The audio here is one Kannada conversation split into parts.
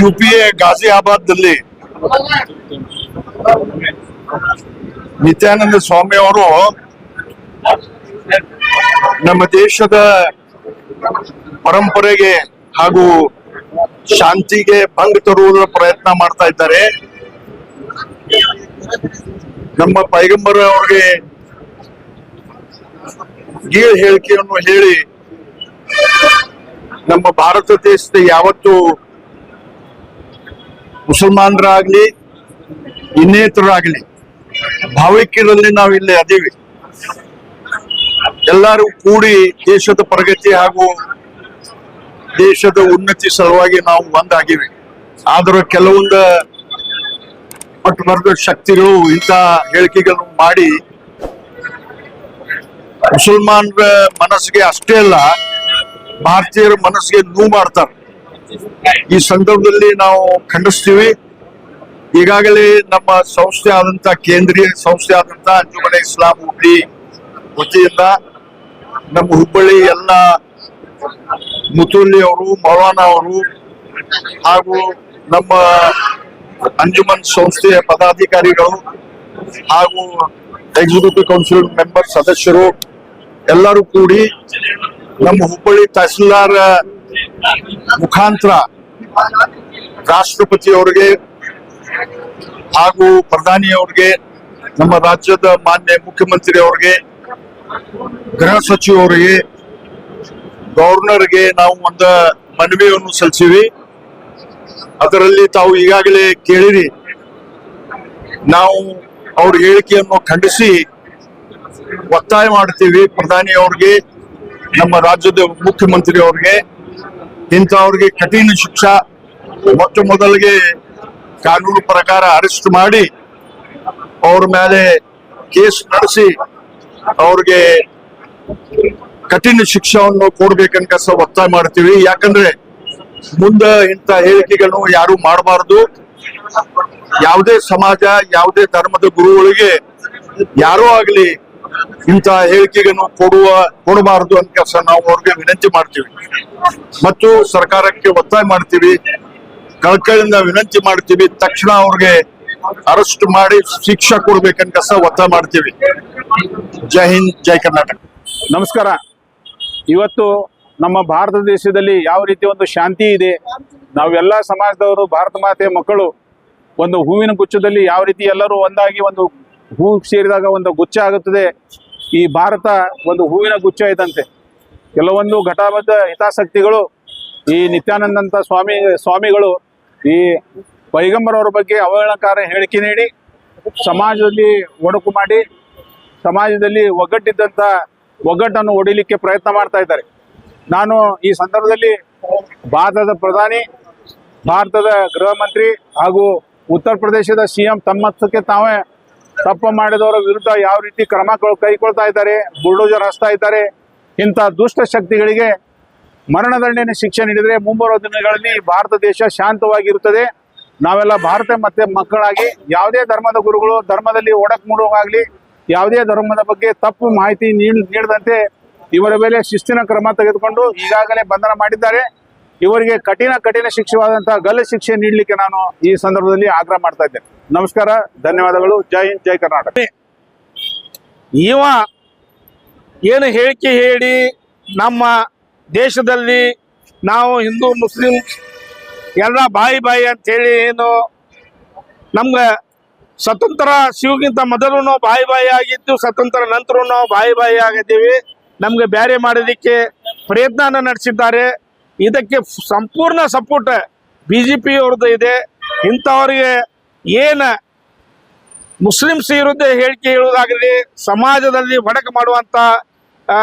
ಯು ಪಿ ಎ ಗಾಜಿಯಾಬಾದ್ನಲ್ಲಿ ನಿತ್ಯಾನಂದ ಸ್ವಾಮಿ ಅವರು ನಮ್ಮ ದೇಶದ ಪರಂಪರೆಗೆ ಹಾಗೂ ಶಾಂತಿಗೆ ಭಂಗ ತರುವುದರ ಪ್ರಯತ್ನ ಮಾಡ್ತಾ ಇದ್ದಾರೆ. ನಮ್ಮ ಪೈಗಂಬರ ಅವರಿಗೆ ಗೀಳ್ ಹೇಳಿಕೆಯನ್ನು ಹೇಳಿ ನಮ್ಮ ಭಾರತ ದೇಶದ ಯಾವತ್ತು ಮುಸಲ್ಮಾನರಾಗ್ಲಿ ಇನ್ನೇತರಾಗ್ಲಿ ನಾವು ಇಲ್ಲಿ ಅದೀವಿ. ಎಲ್ಲರೂ ಕೂಡಿ ದೇಶದ ಪ್ರಗತಿ ಹಾಗೂ ದೇಶದ ಉನ್ನತಿ ಸಲುವಾಗಿ ನಾವು ಒಂದಾಗಿವೆ. ಆದ್ರೆ ಕೆಲವೊಂದು ವರ್ಗ ಶಕ್ತಿಗಳು ಇಂಥ ಹೇಳಿಕೆಗಳನ್ನು ಮಾಡಿ ಮುಸಲ್ಮಾನರ ಮನಸ್ಸಿಗೆ ಅಷ್ಟೇ ಅಲ್ಲ, ಭಾರತೀಯರ ಮನಸ್ಸಿಗೆ ನೋವು ಮಾಡ್ತಾರೆ. ಈ ಸಂದರ್ಭದಲ್ಲಿ ನಾವು ಖಂಡಿಸ್ತೀವಿ. ಈಗಾಗಲೇ ನಮ್ಮ ಸಂಸ್ಥೆ ಆದಂತ, ಕೇಂದ್ರೀಯ ಸಂಸ್ಥೆ ಆದಂತ ಅಂಜುಮನೆ ಇಸ್ಲಾಂ ಹುಬ್ಳಿ ವತಿಯಿಂದ ನಮ್ಮ ಹುಬ್ಬಳ್ಳಿ ಎಲ್ಲ ಮುತುಲ್ಲಿ ಅವರು, ಮೌಲಾನ ಅವರು ಹಾಗೂ ನಮ್ಮ ಅಂಜುಮನ್ ಸಂಸ್ಥೆಯ ಪದಾಧಿಕಾರಿಗಳು ಹಾಗೂ ಎಕ್ಸಿಕ್ಯೂಟಿವ್ ಕೌನ್ಸಿಲ್ ಮೆಂಬರ್ ಸದಸ್ಯರು ಎಲ್ಲರೂ ಕೂಡಿ ನಮ್ಮ ಹುಬ್ಬಳ್ಳಿ ತಹಸೀಲ್ದಾರ್ ಮುಖಾಂತರ ರಾಷ್ಟ್ರಪತಿ ಅವರಿಗೆ ಹಾಗೂ ಪ್ರಧಾನಿ ಅವ್ರಿಗೆ, ನಮ್ಮ ರಾಜ್ಯದ ಮಾನ್ಯ ಮುಖ್ಯಮಂತ್ರಿ ಅವ್ರಿಗೆ, ಗೃಹ ಸಚಿವ ಅವರಿಗೆ ಗವರ್ನರ್ಗೆ ನಾವು ಒಂದು ಮನವಿಯನ್ನು ಸಲ್ಲಿಸಿವಿ. ಅದರಲ್ಲಿ ತಾವು ಈಗಾಗಲೇ ಕೇಳಿರಿ. ನಾವು ಅವ್ರ ಹೇಳಿಕೆಯನ್ನು ಖಂಡಿಸಿ ಒತ್ತಾಯ ಮಾಡ್ತೀವಿ ಪ್ರಧಾನಿ ಅವ್ರಿಗೆ, ನಮ್ಮ ರಾಜ್ಯದ ಮುಖ್ಯಮಂತ್ರಿ ಅವ್ರಿಗೆ. ಇಂಥವ್ರಿಗೆ ಕಠಿಣ ಶಿಕ್ಷಾ ಮೊಟ್ಟ ಮೊದಲಿಗೆ ಕಾನೂನು ಪ್ರಕಾರ ಅರೆಸ್ಟ್ ಮಾಡಿ ಅವ್ರ ಮೇಲೆ ಕೇಸ್ ನಡೆಸಿ ಅವ್ರಿಗೆ ಕಠಿಣ ಶಿಕ್ಷೆಯನ್ನು ಕೊಡ್ಬೇಕಂತ ಸಹ ಒತ್ತಾಯ ಮಾಡ್ತೀವಿ. ಯಾಕಂದ್ರೆ ಮುಂದೆ ಇಂಥ ಹೇಳಿಕೆಗಳನ್ನು ಯಾರು ಮಾಡಬಾರದು. ಯಾವುದೇ ಸಮಾಜ, ಯಾವುದೇ ಧರ್ಮದ ಗುರುಗಳಿಗೆ ಯಾರೋ ಆಗ್ಲಿ ಇಂಥ ಹೇಳಿಕೆಗಳನ್ನು ಕೊಡುವ, ಕೊಡಬಾರದು ಅಂತ ಕೆಲಸ ನಾವು ಅವ್ರಿಗೆ ವಿನಂತಿ ಮಾಡ್ತೀವಿ. ಮತ್ತು ಸರ್ಕಾರಕ್ಕೆ ಒತ್ತಾಯ ಮಾಡ್ತೀವಿ. ಕಳ್ಕಳಿಂದ ವಿನಂತಿ ಮಾಡ್ತೀವಿ. ತಕ್ಷಣ ಅವ್ರಿಗೆ ಅರೆಸ್ಟ್ ಮಾಡಿ ಶಿಕ್ಷೆ ಕೊಡ್ಬೇಕಂತ ಕೆಲಸ ಒತ್ತಾಯ ಮಾಡ್ತೀವಿ. ಜೈ ಹಿಂದ್, ಜೈ ಕರ್ನಾಟಕ. ನಮಸ್ಕಾರ. ಇವತ್ತು ನಮ್ಮ ಭಾರತ ದೇಶದಲ್ಲಿ ಯಾವ ರೀತಿ ಒಂದು ಶಾಂತಿ ಇದೆ ನಾವೆಲ್ಲ ಸಮಾಜದವರು, ಭಾರತ ಮಾತೆಯ ಮಕ್ಕಳು, ಒಂದು ಹೂವಿನ ಗುಚ್ಚದಲ್ಲಿ ಯಾವ ರೀತಿ ಎಲ್ಲರೂ ಒಂದಾಗಿ ಒಂದು ಹೂ ಸೇರಿದಾಗ ಒಂದು ಗುಚ್ಛ ಆಗುತ್ತದೆ ಈ ಭಾರತ ಒಂದು ಹೂವಿನ ಗುಚ್ಛ ಇದ್ದಂತೆ. ಕೆಲವೊಂದು ಘಟಬದ್ಧ ಹಿತಾಸಕ್ತಿಗಳು, ಈ ನಿತ್ಯಾನಂದಂತ ಸ್ವಾಮಿ, ಸ್ವಾಮಿಗಳು ಈ ಪೈಗಂಬರವರ ಬಗ್ಗೆ ಅವಹೇಳನಕಾರ ಹೇಳಿಕೆ ನೀಡಿ, ಸಮಾಜದಲ್ಲಿ ಒಡಕು ಮಾಡಿ, ಸಮಾಜದಲ್ಲಿ ಒಗ್ಗಟ್ಟಿದ್ದಂಥ ಒಗ್ಗಟ್ಟನ್ನು ಒಡಿಲಿಕ್ಕೆ ಪ್ರಯತ್ನ ಮಾಡ್ತಾ ಇದ್ದಾರೆ. ನಾನು ಈ ಸಂದರ್ಭದಲ್ಲಿ ಭಾರತದ ಪ್ರಧಾನಿ, ಭಾರತದ ಗೃಹ ಮಂತ್ರಿ ಹಾಗೂ ಉತ್ತರ ಪ್ರದೇಶದ ಸಿ ಎಂ ತಮ್ಮತ್ತಕ್ಕೆ ತಾವೇ ತಪ್ಪು ಮಾಡಿದವರ ವಿರುದ್ಧ ಯಾವ ರೀತಿ ಕ್ರಮ ಕೈಗೊಳ್ತಾ ಇದ್ದಾರೆ, ಬುಲ್ಡೋಜರ್ ಹಸ್ತಾ ಇದ್ದಾರೆ, ಇಂಥ ದುಷ್ಟ ಶಕ್ತಿಗಳಿಗೆ ಮರಣದಂಡನೆ ಶಿಕ್ಷೆ ನೀಡಿದರೆ ಮುಂಬರುವ ದಿನಗಳಲ್ಲಿ ಭಾರತ ದೇಶ ಶಾಂತವಾಗಿರುತ್ತದೆ. ನಾವೆಲ್ಲ ಭಾರತ ಮತ್ತೆ ಮಕ್ಕಳಾಗಿ ಯಾವುದೇ ಧರ್ಮದ ಗುರುಗಳು ಧರ್ಮದಲ್ಲಿ ಒಡಕ್ ಮೂಡುವಾಗಲಿ, ಯಾವುದೇ ಧರ್ಮದ ಬಗ್ಗೆ ತಪ್ಪು ಮಾಹಿತಿ ನೀಡ್- ನೀಡದಂತೆ ಇವರ ಮೇಲೆ ಶಿಸ್ತಿನ ಕ್ರಮ ತೆಗೆದುಕೊಂಡು ಈಗಾಗಲೇ ಬಂಧನ ಮಾಡಿದ್ದಾರೆ. ಇವರಿಗೆ ಕಠಿಣ ಕಠಿಣ ಶಿಕ್ಷೆವಾದಂತಹ ಗಲ್ಲ ಶಿಕ್ಷೆ ನೀಡಲಿಕ್ಕೆ ನಾನು ಈ ಸಂದರ್ಭದಲ್ಲಿ ಆಗ್ರಹ ಮಾಡ್ತಾ ಇದ್ದೇನೆ. ನಮಸ್ಕಾರ, ಧನ್ಯವಾದಗಳು. ಜೈ ಹಿಂದ್, ಜೈ ಕರ್ನಾಟಕ. ಇವ ಏನು ಹೇಳಿಕೆ ಹೇಳಿ ನಮ್ಮ ದೇಶದಲ್ಲಿ ನಾವು ಹಿಂದೂ, ಮುಸ್ಲಿಂ ಎಲ್ಲ ಬಾಯಿ ಬಾಯಿ ಅಂತೇಳಿ ಏನು ನಮ್ಗೆ ಸ್ವತಂತ್ರ ಸಿಗುಗಿಂತ ಮೊದಲು ನಾವು ಬಾಯಿ ಬಾಯಿ ಆಗಿದ್ದು, ಸ್ವತಂತ್ರ ನಂತರ ನಾವು ಬಾಯಿ ಬಾಯಿ ಆಗಿದ್ದೀವಿ. ನಮ್ಗೆ ಬ್ಯಾರೆ ಮಾಡೋದಕ್ಕೆ ಪ್ರಯತ್ನನ ನಡೆಸಿದ್ದಾರೆ. ಇದಕ್ಕೆ ಸಂಪೂರ್ಣ ಸಪೋರ್ಟ್ ಬಿ ಜೆ ಪಿ ಅವ್ರದ್ದು ಇದೆ. ಇಂಥವ್ರಿಗೆ ಏನು ಮುಸ್ಲಿಮ್ಸ್ ವಿರುದ್ಧ ಹೇಳಿಕೆ ಹೇಳುವುದಾಗಲಿ ಸಮಾಜದಲ್ಲಿ ಒಡಕು ಮಾಡುವಂತ ಆ,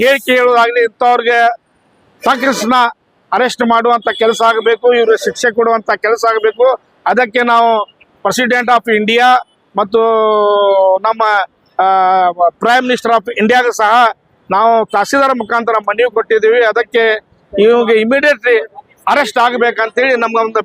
ಹೇಳಿಕೆ ಹೇಳುವುದಾಗಲಿ ಇಂಥವ್ರಿಗೆ ತಕ್ಷಣ ಅರೆಸ್ಟ್ ಮಾಡುವಂತ ಕೆಲಸ ಆಗಬೇಕು ಇವರು ಶಿಕ್ಷೆ ಕೊಡುವಂತ ಕೆಲಸ ಆಗಬೇಕು. ಅದಕ್ಕೆ ನಾವು ಪ್ರೆಸಿಡೆಂಟ್ ಆಫ್ ಇಂಡಿಯಾ ಮತ್ತು ನಮ್ಮ ಪ್ರೈಮ್ ಮಿನಿಸ್ಟರ್ ಆಫ್ ಇಂಡಿಯಾಗೂ ಸಹ ನಾವು ತಹಸೀಲ್ದಾರ್ ಮುಖಾಂತರ ಮನವಿ ಕೊಟ್ಟಿದ್ದೀವಿ. ಅದಕ್ಕೆ ಇವಾಗ ಇಮಿಡಿಯೇಟ್ಲಿ ಅರೆಸ್ಟ್ ಆಗಬೇಕಂತೇಳಿ ನಮ್ಗೆ ಒಂದು